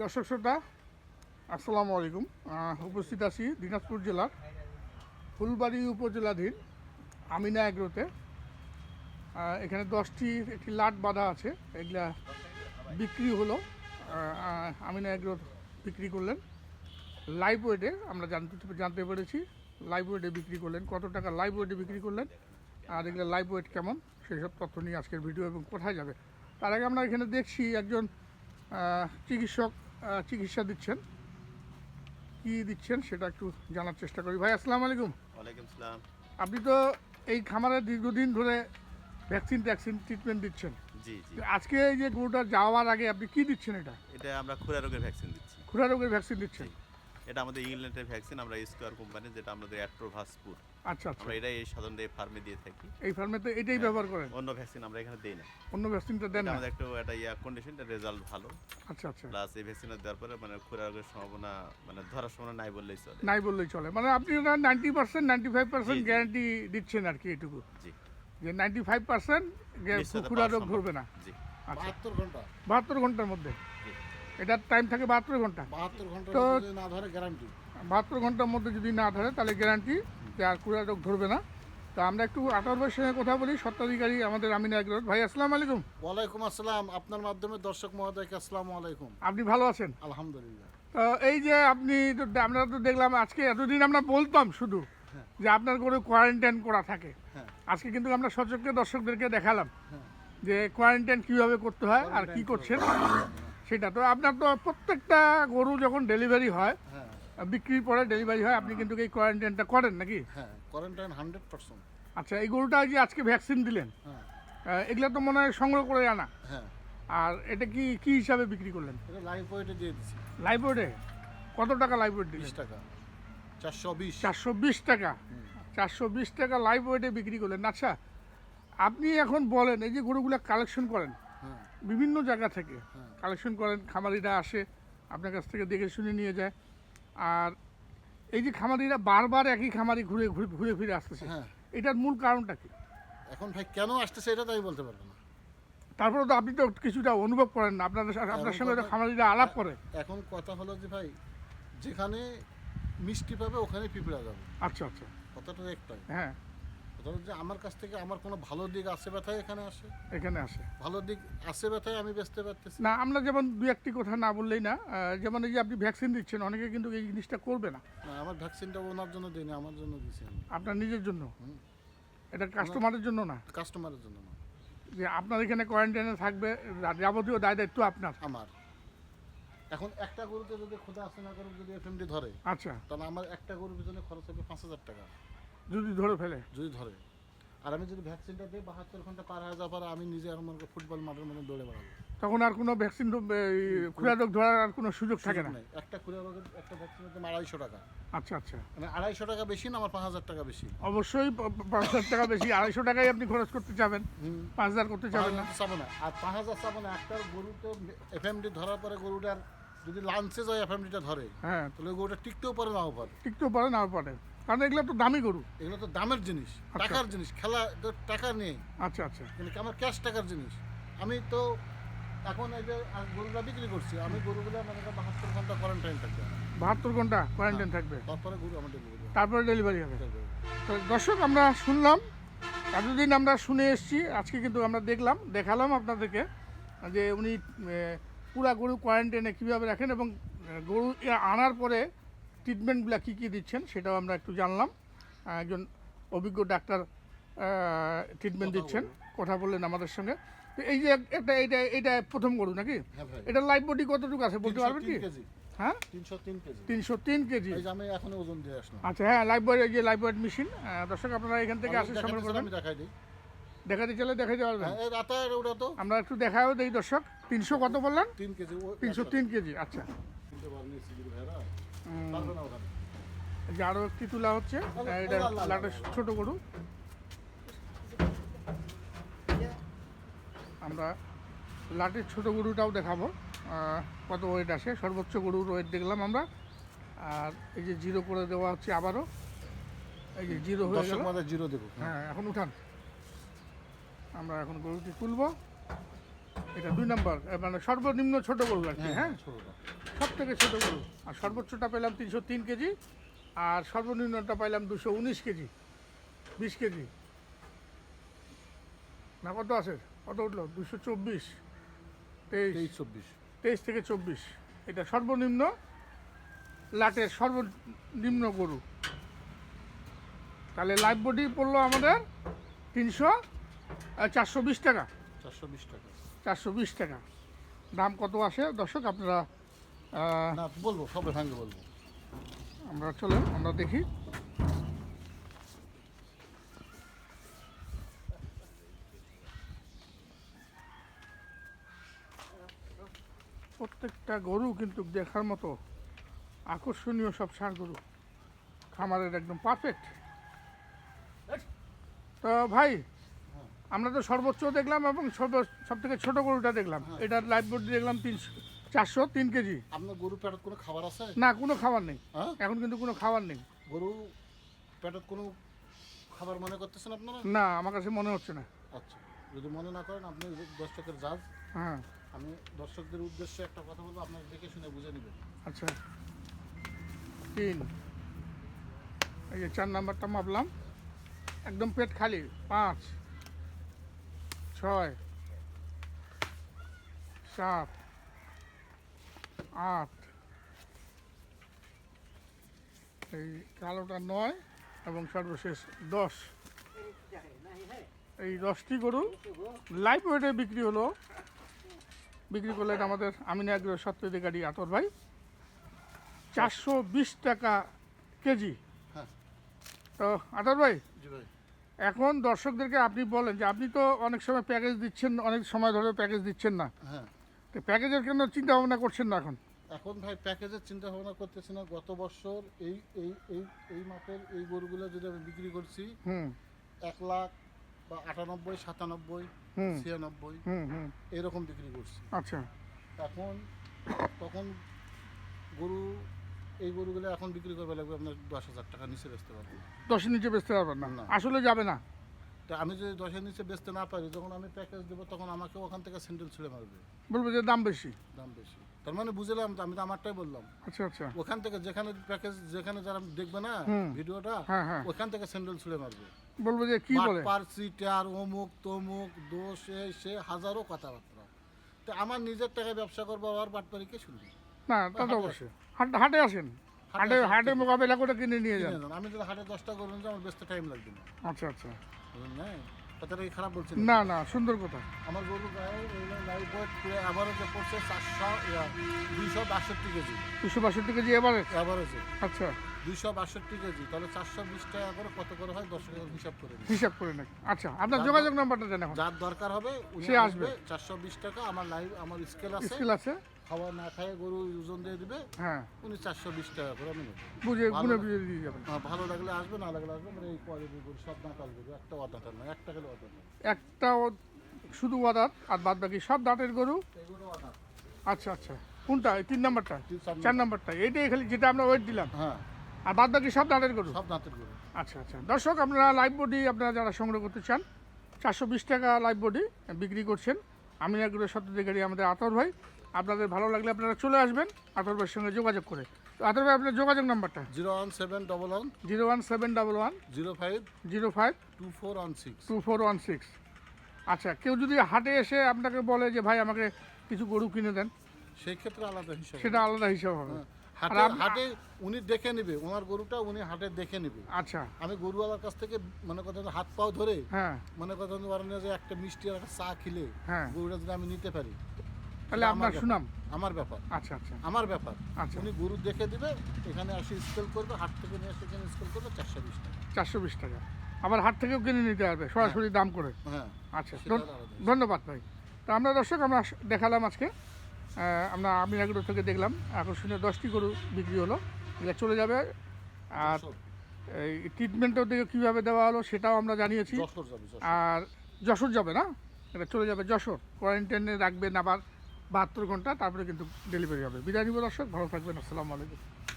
দর্শক শ্রোতা, আসসালামু আলাইকুম। উপস্থিত আছি দিনাজপুর জেলার ফুলবাড়ি উপজেলাধীন আমিনা এগ্রোতে। এখানে দশটি একটি লাট বাঁধা আছে, এগুলা বিক্রি হলো। আমিনা এগ্রো বিক্রি করলেন। লাইভ ওয়েটে আমরা জানতে জানতে পেরেছি লাইভ ওয়েটে বিক্রি করলেন, কত টাকা লাইভ ওয়েটে বিক্রি করলেন, আর এগুলো লাইভ ওয়েট কেমন, সেই সব তথ্য নিয়ে আজকের ভিডিও এবং কোথায় যাবে। তার আগে আমরা এখানে দেখছি একজন চিকিৎসক চিকিৎসা দিচ্ছেন। কি দিচ্ছেন সেটা একটু জানার চেষ্টা করি। ভাই আসসালামু আলাইকুম। ওয়ালাইকুম সালাম। আপনি তো এই খামারে দীর্ঘদিন ধরে ভ্যাকসিন ট্যাকসিন ট্রিটমেন্ট দিচ্ছেন। জি জি। আজকে এই যে গরুটা যাওয়ার আগে আপনি কি দিচ্ছেন এটা? এটা আমরা খুরা রোগের ভ্যাকসিন দিচ্ছি। খুরা রোগের ভ্যাকসিন দিচ্ছেন। এটা আমাদের ইংল্যান্ডের ভ্যাকসিন আমরা স্কোয়ার কোম্পানি যেটা আমাদের অ্যাট্রোভাসপুর আচ্ছা আচ্ছা। আমরা এটাই এই সাধারণত এই ফার্মে দিয়ে থাকি। এই ফার্মেতে এটাই ব্যবহার করেন? অন্য ভ্যাকসিন আমরা এখানে দিই না। অন্য ভ্যাকসিনটা দেন না? আমাদের একটু একটা ইয়া কন্ডিশনটা রেজাল্ট ভালো। আচ্ছা আচ্ছা। প্লাস এই ভ্যাকসিনটা দেওয়ার পরে মানে খুরা রোগের সম্ভাবনা মানে ধরার সম্ভাবনা নাই বললেই চলে। নাই বললেই চলে। মানে আপনি ninety percent ninety five percent. Guarantee দিচ্ছেন আর কি এটুকু। জি। যে নাইনটি ফাইভ পার্সেন্ট খুরা রোগ ধরবে না। জি। আচ্ছা। বাহাত্তর ঘণ্টা। বাহাত্তর ঘণ্টার মধ্যে? এটার টাইম থাকে বাহাত্তর ঘণ্টা। বাহাত্তর ঘণ্টা যদি না ধরে গ্যারান্টি বাহাত্তর ঘণ্টার মধ্যে যদি না ধরে তাহলে গ্যারান্টি যে আর কুড়া রোগ ধরবে না। তা আমরা একটু আঠারো ভাইয়ের সঙ্গে কথা বলি সত্ত্বাধিকারী আমাদের আমিনা এগ্রোর ভাই আসসালামু আলাইকুম। ওয়ালাইকুম আসসালাম। আপনার মাধ্যমে দর্শক মহোদয়কে আসসালামু আলাইকুম। আপনি ভালো আছেন? আলহামদুলিল্লাহ। তো এই যে আপনি তো আমরা তো দেখলাম আজকে এতদিন আমরা বলতাম শুধু হ্যাঁ। যে আপনার করে কোয়ারেন্টাইন করা থাকে। হ্যাঁ। আজকে কিন্তু আমরা সচক্ষে দর্শকদেরকে দেখালাম হ্যাঁ। যে কোয়ারেন্টাইন কীভাবে করতে হয় আর কি করছেন সেটা। তো আপনার তো প্রত্যেকটা গরু যখন ডেলিভারি হ্যাঁ। বিক্রির পরে ডেলিভারি হয়? আপনি কিন্তু এই কোয়ারেন্টাইনটা করেন নাকি? হ্যাঁ কোয়ারেন্টাইন হান্ড্রেড পার্সেন্ট আচ্ছা এই গরুটা যে আজকে ভ্যাকসিন দিলেন হ্যাঁ। এগুলো তো মনে হয় সংগ্রহ করে আনা। হ্যাঁ। আর এটা কি কি হিসাবে বিক্রি করলেন? এটা লাইফ ওয়েটে দিয়ে দিচ্ছি লাইব্রেরি কত টাকা লাইব্রেরি দিলেন? বিশ টাকা। চারশো বিশ। চারশো বিশ টাকা? চারশো বিশ টাকা লাইভ ওয়েটে বিক্রি করলেন। আচ্ছা আপনি এখন বলেন এই যে গরুগুলো কালেকশন করেন হ্যাঁ। বিভিন্ন জায়গা থেকে হ্যাঁ। কালেকশন করেন খামারিরা আসে আপনার কাছ থেকে দেখে শুনে নিয়ে যায়। আর এই যে খামারিরা বারবার একই খামারি ঘুরে ঘুরে ঘুরে ফিরে আসতেছে হ্যাঁ। এটার মূল কারণটা কি? এখন ভাই কেন আসতেছে এটা তো আমি বলতে পারব না। তারপরে তো আপনি তো কিছুটা অনুভব করেন না আপনার সাথে- আপনার সঙ্গে তো খামারিরা আলাপ করে। এখন কথা হলো যে ভাই যেখানে মিষ্টি পাবে ওখানে পিঁপড়া যাবে। আচ্ছা আচ্ছা। কথাটা একটাই। হ্যাঁ। কথা যে আমার কাছ থেকে আমার কোনো ভালো দিক আছে ব্যথায় এখানে আসে? এখানে আসে। ভালো দিক আছে ব্যথায় আমি বেচতে পারতেছি। না আমরা যেমন দু একটি কথা না বললেই না যেমন এই যে আপনি ভ্যাকসিন দিচ্ছেন অনেকে কিন্তু এই জিনিসটা করবে না। না আমার ভ্যাকসিনটা ওনার জন্য দিইনি আমার জন্য দিয়েছি আপনার নিজের জন্য? এটা কাস্টমারের জন্য না? কাস্টমারের জন্য না। যে আপনার এখানে কোয়ারেন্টাইনে থাকবে যাবতীয় দায় দায়িত্ব আপনার। আমার। এখন একটা গরুতে যদি খোদা আসে না করুক যদি এফএমডি ধরে আচ্ছা। তাহলে আমার একটা গরুর পিছনে খরচ হবে পাঁচ হাজার টাকা। যদি ধরে ফেলে। যদি ধরে। আর আমি যদি ভ্যাকসিনটা দিই বাহাত্তর ঘণ্টা পার হয়ে যাওয়ার পর আমি নিজে আর মনে করি ফুটবল মাঠের মধ্যে দৌড়ে বেড়াবো। তখন আর কোনো ভ্যাকসিন খুঁড়া রোগ ধরার আর কোনো সুযোগ থাকে না? একটা খুঁড়ে রোগের একটা ভ্যাকসিনের দাম আড়াইশো টাকা। আচ্ছা আচ্ছা। মানে আড়াইশো টাকা বেশি না আমার পাঁচ হাজার টাকা বেশি। অবশ্যই পাঁচ হাজার টাকা বেশি। আড়াইশো টাকাই আপনি খরচ করতে চাবেন। পাঁচ হাজার করতে চাবেন না। চাবো না। আর পাঁচ হাজার চাবো না একটা গরুকে এফ এম ডি ধরার পরে গরুটার যদি লাঞ্চে যায় এফ এম এফএমডিটা ধরে হ্যাঁ। তাহলে গরুটা টিকতেও পারে নাও পারে। টিকতেও পারে না পারে। কারণ এগুলো তো দামি গরু। এগুলো তো দামের জিনিস আচ্ছা। টাকার জিনিস খেলা তো টাকা নেই। আচ্ছা আচ্ছা। কিন্তু আমার ক্যাশ টাকার জিনিস? আমি তো এখন এই যে গরুটা বিক্রি করছি আমি গরুগুলো মানে বাহাত্তর ঘণ্টা কোয়ারেন্টাইন থাকবে। বাহাত্তর ঘণ্টা কোয়ারেন্টাইন থাকবে। তারপরে গরু আমার ডেলিভারি তারপরে ডেলিভারি হবে। তো দর্শক আমরা শুনলাম এতদিন আমরা শুনে এসেছি আজকে কিন্তু আমরা দেখলাম দেখালাম আপনাদেরকে যে উনি পুরা গরু কোয়ারেন্টাইনে কীভাবে রাখেন এবং গরু আনার পরে ট্রিটমেন্টগুলো কী কী দিচ্ছেন সেটাও আমরা একটু জানলাম। একজন অভিজ্ঞ ডাক্তার ট্রিটমেন্ট দিচ্ছেন কথা বললেন আমাদের সঙ্গে। তো এই যে একটা এটা এটা প্রথম গরু নাকি? হ্যাঁ এটা লাইফ বডি কতটুকু আছে বলতে পারবেন কি? হ্যাঁ? তিনশো তিন কেজি। আমি এখন ওজন দিয়ে আসলাম। আচ্ছা হ্যাঁ লাইফ বয় যে লাইফ বয়েড মেশিন দর্শক আপনারা এখান থেকে আসে সংগ্রহ করবেন। দেখাই দিই। দেখাতে চলে দেখাতে পারবেন। হ্যাঁ ওটা তো? আমরা একটু দেখাও দেই দর্শক। তিনশো কত বললেন? তিন কেজি তিনশো তিন কেজি আচ্ছা। যে আরও একটি তুলা হচ্ছে এটা লাটের ছোট গরু আমরা লাটের ছোট গরুটাও দেখাবো কত ওয়েট আসে। সর্বোচ্চ গরুর ওয়েট দেখলাম আমরা আর এই যে জিরো করে দেওয়া হচ্ছে আবারও। এই যে জিরো হয়ে গেল। জিরো দেবো হ্যাঁ। এখন উঠান। আমরা এখন গরুটি তুলবো। এটা দুই নম্বর মানে সর্বনিম্ন ছোট গরু আর কি হ্যাঁ ছোটটা সব থেকে ছোট গরু। আর সর্বোচ্চটা পেলাম তিনশো তিন কেজি আর সর্বনিম্নটা পাইলাম দুশো উনিশ কেজি বিশ কেজি। না কত আছে? কত উঠল? দুশো চব্বিশ তেইশ। চব্বিশ। তেইশ থেকে চব্বিশ। এটা সর্বনিম্ন লাটের সর্বনিম্ন গরু। তাহলে লাইভ বডি পড়ল আমাদের তিনশো চারশো বিশ টাকা। চারশো বিশ টাকা। চারশো বিশ টাকা। দাম কত আসে? দর্শক আপনারা না বলব সবে ভাঙে বলব। আমরা চলেন আমরা দেখি। প্রত্যেকটা গরু কিন্তু দেখার মতো আকর্ষণীয় সব ষাঁড় গরু। খামারের একদম পারফেক্ট তো ভাই আমরা তো সর্বোচ্চ দেখলাম এবং সব থেকে ছোট গরুটা দেখলাম। এটার লাইফ বোর্ড দেখলাম তিনশো চারশো তিন কেজি। আপনার গরু পেটত কোনো খাবার আছে? না কোনো খাবার নেই। হ্যাঁ? এখন কিন্তু কোনো খাবার নেই। গরু পেটত কোনো খাবার মনে করতেছেন আপনারা? না আমার কাছে মনে হচ্ছে না। আচ্ছা যদি মনে না করেন আপনি দর্শকের জাজ হ্যাঁ। আমি দর্শকদের উদ্দেশ্যে একটা কথা বলব আপনারা দেখে শুনে বুঝে নেবেন। আচ্ছা। তিন। এই যে চার নাম্বারটা মাপলাম। একদম পেট খালি। পাঁচ ছয় সাত আট। এই কালোটা নয় এবং সর্বশেষ দশ। এই দশটি গরু লাইভ ওয়েটে বিক্রি হলো। বিক্রি করলেন আমাদের আমিনা আগ্রহ সত্যাধিকারী আতর ভাই। চারশো বিশ টাকা কেজি। হ্যাঁ। তো আতর ভাই। এখন দর্শকদেরকে আপনি বলেন যে আপনি তো অনেক সময় প্যাকেজ দিচ্ছেন অনেক সময় ধরে প্যাকেজ দিচ্ছেন না। হ্যাঁ। প্যাকেজের কেন চিন্তা ভাবনা করছেন না এখন? এখন ভাই প্যাকেজের চিন্তা ভাবনা করতেছি না। গত বছর এই এই এই এই মাপের এই গরুগুলো যদি আমি বিক্রি করছি হুম। এক লাখ বা আটানব্বই সাতানব্বই হুম। ছিয়ানব্বই এরকম বিক্রি করছি। আচ্ছা। এখন তখন গরু এই গরুগুলো এখন বিক্রি করবে লাগবে আপনার দশ হাজার টাকা নিচে বেচতে পারব। দশের নিচে বেচতে পারবেন না। আসলে যাবে না? তা আমি যদি দশের নিচে বেচতে না পারি যখন আমি প্যাকেজ দেবো তখন আমাকে ওখান থেকে স্যান্ডেল ছুঁড়ে মারবে। বলব যে দাম বেশি। দাম বেশি। তার মানে বুঝলাম তো, আমি তো আমারটাই বললাম। আচ্ছা আচ্ছা। ওখান থেকে যেখানে প্যাকেজ যেখানে যারা দেখবে না ভিডিওটা হ্যাঁ হ্যাঁ। ওখান থেকে স্যান্ডেল ছুঁড়ে মারবে। বলব যে কি বলে? সিটার অমুক তমুক দোষ এই সে হাজারো কথাবার্তা। তো আমার নিজের টাকায় ব্যবসা করব আর বাটপারিকে শুনবি? না তা তো অবশ্যই। হাটে আসেন। হাটে হাটে মোকাবেলা করে কিনে নিয়ে যান। আমি যদি হাটে দশটা করুন যে আমার বেচতে টাইম লাগবে না। আচ্ছা আচ্ছা। কথাটা কি খারাপ বলছেন না না সুন্দর কথা। আমার গরু ওয়েট পুরো পড়ছে চারশো দুইশো বাষট্টি কেজি। দুশো বাষট্টি কেজি অ্যাভারেজে আচ্ছা। দুইশো বাষট্টি কেজি তাহলে চারশো বিশ টাকা করে কত করে হয়? দশ টাকা হিসাব করে হিসাব করে নাকি আচ্ছা আপনার যোগাযোগ নাম্বারটা দেন যার দরকার হবে সে আসবে। আসবে। চারশো বিশ টাকা আমার লাইভ আমার স্কেল আছে। স্কিল আছে। খাওয়া না খায় গরু ওজন দিয়ে দিবে হ্যাঁ। উনি চারশো বিশ টাকা করে আমি নেব। বুঝে গুনে বুঝে দিয়ে যাবেন। আহ, ভালো লাগলে আসবে না লাগলে আসবে মানে এই কোয়ালিটির গরু সব নাকাল গরু একটা অদাঁতার নয় একটা গেলে অদাঁত একটা শুধু ওয়াদাত আর বাদ বাকি সব দাঁতের গরু? এগুলো অদাঁত আচ্ছা আচ্ছা। কোনটা? তিন নাম্বারটা? চার নাম্বারটা। এইটাই খালি যেটা আমরা ওয়েট দিলাম। হ্যাঁ। আর বাদ বাকি সব দাঁতের গরু? সব দাঁতের গরু। আচ্ছা আচ্ছা। দর্শক আপনারা লাইভ বডি আপনারা যারা সংগ্রহ করতে চান চারশো বিশ টাকা লাইভ বডি বিক্রি করছেন। আমি একগুলো সত্যাধিকারী আমাদের আতর ভাই। আপনাদের ভালো লাগলে আপনারা চলে আসবেন আতর ভাইয়ের সঙ্গে যোগাযোগ করে। তো আতর ভাই আপনার যোগাযোগ নাম্বারটা? Zero one seven double one. Zero one seven double one. Zero five. Zero five. Two four one six. Two four one six. আচ্ছা কেউ যদি হাটে এসে আপনাকে বলে যে ভাই আমাকে কিছু গরু কিনে দেন সেই ক্ষেত্রে আলাদা হিসাব সেটা আলাদা হিসাব হবে। হ্যাঁ। হাটে হাটে উনি দেখে নেবে ওনার গরুটা উনি হাটে দেখে নেবে। আচ্ছা। আমি গরুওয়ালার কাছ থেকে মনে কথা হাত পাও ধরে হ্যাঁ। মনে কথা যে একটা মিষ্টি আর একটা চা খেলে হ্যাঁ। গরুটা যদি আমি নিতে পারি। তাহলে আমার আপনার সুনাম? আমার ব্যাপার। আচ্ছা আচ্ছা। আমার ব্যাপার। আচ্ছা। উনি গরু দেখে দিবে এখানে আসে স্কেল করবে হাট থেকে নিয়ে এসে এখানে স্কেল করবে চারশো বিশ টাকা। চারশো বিশ টাকা। আবার হাট থেকেও কিনে নিতে পারবে সরাসরি দাম করে। হ্যাঁ আচ্ছা ধন্যবাদ ভাই। তো আমরা দর্শক আমরা দেখালাম আজকে। আমরা আমিনাগুলো থেকে দেখলাম আকর্ষণীয় দশটি গরু বিক্রি হলো। এগুলো চলে যাবে। আর এই ট্রিটমেন্টও দিকে কীভাবে দেওয়া হলো সেটাও আমরা জানিয়েছি। আর যশোর যাবে না? এটা চলে যাবে যশোর। কোয়ারেন্টাইনে রাখবেন আবার। বাহাত্তর ঘণ্টা তারপরে কিন্তু ডেলিভারি হবে। বিদায় নিব দর্শক ভালো থাকবেন আসসালামু আলাইকুম।